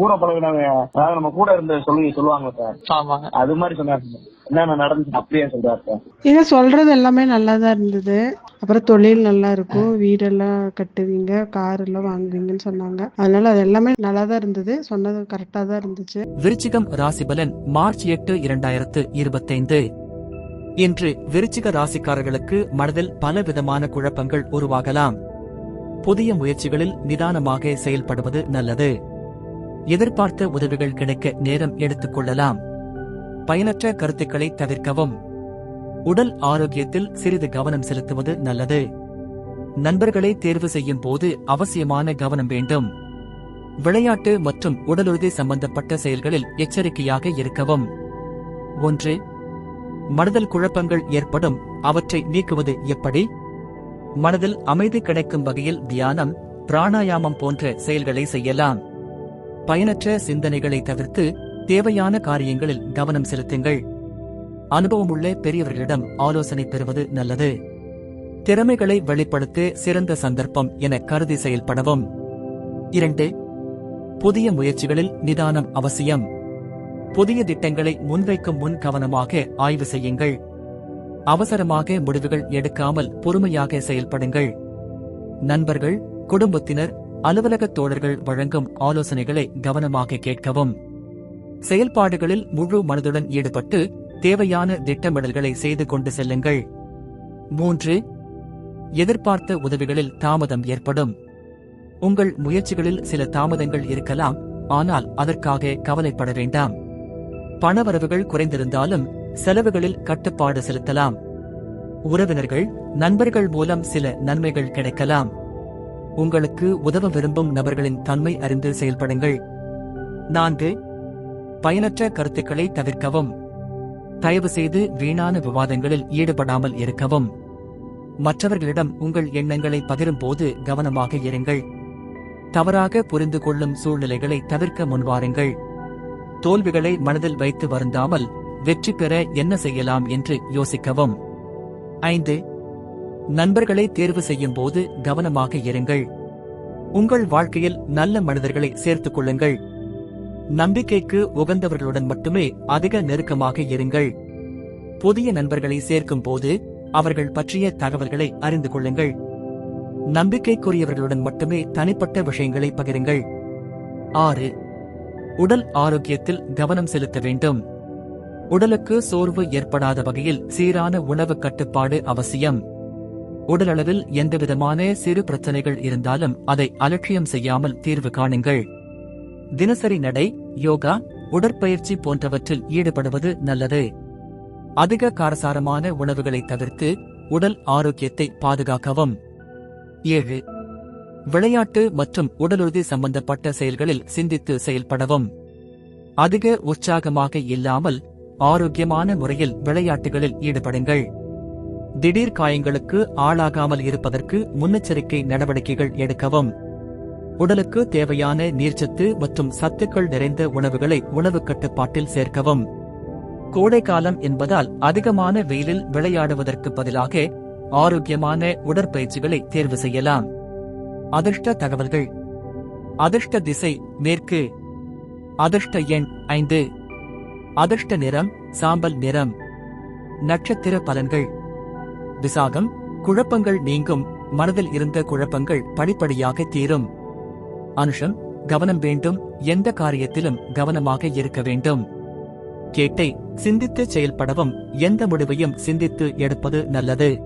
கூட பழகினவங்க அதாவது நம்ம கூட இருந்த சொல்லி சொல்லுவாங்க சார். அது மாதிரி சொன்னாரு சார். என்னென்ன நடந்துச்சு அப்படியே சொல்றாரு சார். நீங்க சொல்றது எல்லாமே நல்லா தான் இருந்தது. அப்புறம் தொழில் நல்லா இருக்கும். வீடெல்லாம் கட்டுவீங்க கார் எல்லாம் வாங்குவீங்கன்னு சொன்னாங்க. அதனால அது எல்லாமே நல்லா தான் இருந்தது. சொன்னது கரெக்டா தான் இருந்துச்சு. விருச்சிகம் ராசிபலன் மார்ச் எட்டு இரண்டாயிரத்து இருபத்தைந்து. இன்று விருச்சிக ராசிக்காரர்களுக்கு மனதில் பல விதமான குழப்பங்கள் உருவாகலாம். புதிய முயற்சிகளில் நிதானமாக செயல்படுவது நல்லது. எதிர்பார்த்த உதவிகள் கிடைக்க நேரம் எடுத்துக் கொள்ளலாம். பயனற்ற கருத்துக்களை தவிர்க்கவும். உடல் ஆரோக்கியத்தில் சிறிது கவனம் செலுத்துவது நல்லது. நண்பர்களை தேர்வு செய்யும் போது அவசியமான கவனம் வேண்டும். விளையாட்டு மற்றும் உடலுறுதி சம்பந்தப்பட்ட செயல்களில் எச்சரிக்கையாக இருக்கவும். ஒன்று மனதில் குழப்பங்கள் ஏற்படும் அவற்றை நீக்குவது எப்படி? மனதில் அமைதி கிடைக்கும் வகையில் தியானம் பிராணாயாமம் போன்ற செயல்களை செய்யலாம். பயனற்ற சிந்தனைகளை தவிர்த்து தேவையான காரியங்களில் கவனம் செலுத்துங்கள். அனுபவமுள்ள பெரியவர்களிடம் ஆலோசனை பெறுவது நல்லது. திறமைகளை வெளிப்படுத்த சிறந்த சந்தர்ப்பம் என கருதி செயல்படவும். இரண்டு புதிய முயற்சிகளில் நிதானம் அவசியம். புதிய திட்டங்களை முன்வைக்கும் முன் கவனமாக ஆய்வு செய்யுங்கள். அவசரமாக முடிவுகள் எடுக்காமல் பொறுமையாக செயல்படுங்கள். நண்பர்கள் குடும்பத்தினர் அலுவலகத் தோழர்கள் வழங்கும் ஆலோசனைகளை கவனமாக கேட்கவும். செயல்பாடுகளில் முழு மனதுடன் ஈடுபட்டு தேவையான திட்டமிடல்களை செய்து கொண்டு செல்லுங்கள். மூன்று எதிர்பார்த்த உதவிகளில் தாமதம் ஏற்படும். உங்கள் முயற்சிகளில் சில தாமதங்கள் இருக்கலாம் ஆனால் அதற்காக கவலைப்பட வேண்டாம். பணவரவுகள் குறைந்திருந்தாலும் செலவுகளில் கட்டுப்பாடு செலுத்தலாம். உறவினர்கள் நண்பர்கள் மூலம் சில நன்மைகள் கிடைக்கலாம். உங்களுக்கு உதவ விரும்பும் நபர்களின் தன்மை அறிந்து செயல்படுங்கள். நான்கு பயனற்ற கருத்துக்களை தவிர்க்கவும். தயவு செய்து வீணான விவாதங்களில் ஈடுபடாமல் இருக்கவும். மற்றவர்களிடம் உங்கள் எண்ணங்களை பகிரும்போது கவனமாக இருங்கள். தவறாக புரிந்து கொள்ளும் சூழ்நிலைகளை தவிர்க்க முன்வாருங்கள் தோல்விகளை மனதில் வைத்து வருந்தாமல் வெற்றி பெற என்ன செய்யலாம் என்று யோசிக்கவும். ஐந்து நண்பர்களை தேர்வு செய்யும் போது கவனமாக இருங்கள். உங்கள் வாழ்க்கையில் நல்ல மனிதர்களை சேர்த்துக் கொள்ளுங்கள். நம்பிக்கைக்கு உகந்தவர்களுடன் மட்டுமே அதிக நெருக்கமாக இருங்கள். புதிய நண்பர்களை சேர்க்கும் போது அவர்கள் பற்றிய தகவல்களை அறிந்து கொள்ளுங்கள். நம்பிக்கைக்குரியவர்களுடன் மட்டுமே தனிப்பட்ட விஷயங்களை பகிருங்கள். ஆறு உடல் ஆரோக்கியத்தில் கவனம் செலுத்த வேண்டும். உடலுக்கு சோர்வு ஏற்படாத வகையில் சீரான உணவு கட்டுப்பாடு அவசியம். உடலளவில் எந்தவிதமான சிறு பிரச்சனைகள் இருந்தாலும் அதை அலட்சியம் செய்யாமல் தீர்வு காணுங்கள். தினசரி நடை யோகா உடற்பயிற்சி போன்றவற்றில் ஈடுபடுவது நல்லது. அதிக காரசாரமான உணவுகளை தவிர்த்து உடல் ஆரோக்கியத்தை பாதுகாக்கவும். ஏழு விளையாட்டு மற்றும் உடலுறுதி சம்பந்தப்பட்ட செயல்களில் சிந்தித்து செயல்படவும். அதிக உற்சாகமாக இல்லாமல் ஆரோக்கியமான முறையில் விளையாட்டுகளில் ஈடுபடுங்கள். திடீர் காயங்களுக்கு ஆளாகாமல் இருப்பதற்கு முன்னெச்சரிக்கை நடவடிக்கைகள் எடுக்கவும். உடலுக்கு தேவையான நீர்ச்சத்து மற்றும் சத்துக்கள் நிறைந்த உணவுகளை உணவு கட்டுப்பாட்டில் சேர்க்கவும். கோடைக்காலம் என்பதால் அதிகமான வெயிலில் விளையாடுவதற்கு பதிலாக ஆரோக்கியமான உடற்பயிற்சிகளை தேர்வு செய்யலாம். அதிர்ஷ்ட தகவல்கள். அதிர்ஷ்ட திசை மேற்கு. அதிர்ஷ்ட எண் ஐந்து. அதிர்ஷ்ட நிறம் சாம்பல் நிறம். நட்சத்திர பலன்கள். விசாகம் குழப்பங்கள் நீங்கும் மனதில் இருந்த குழப்பங்கள் படிப்படியாக தீரும். அனுஷம் கவனம் வேண்டும் எந்த காரியத்திலும் கவனமாக இருக்க வேண்டும். கேட்டை சிந்தித்து செயல்படவும் எந்த முடிவையும் சிந்தித்து எடுப்பது நல்லது.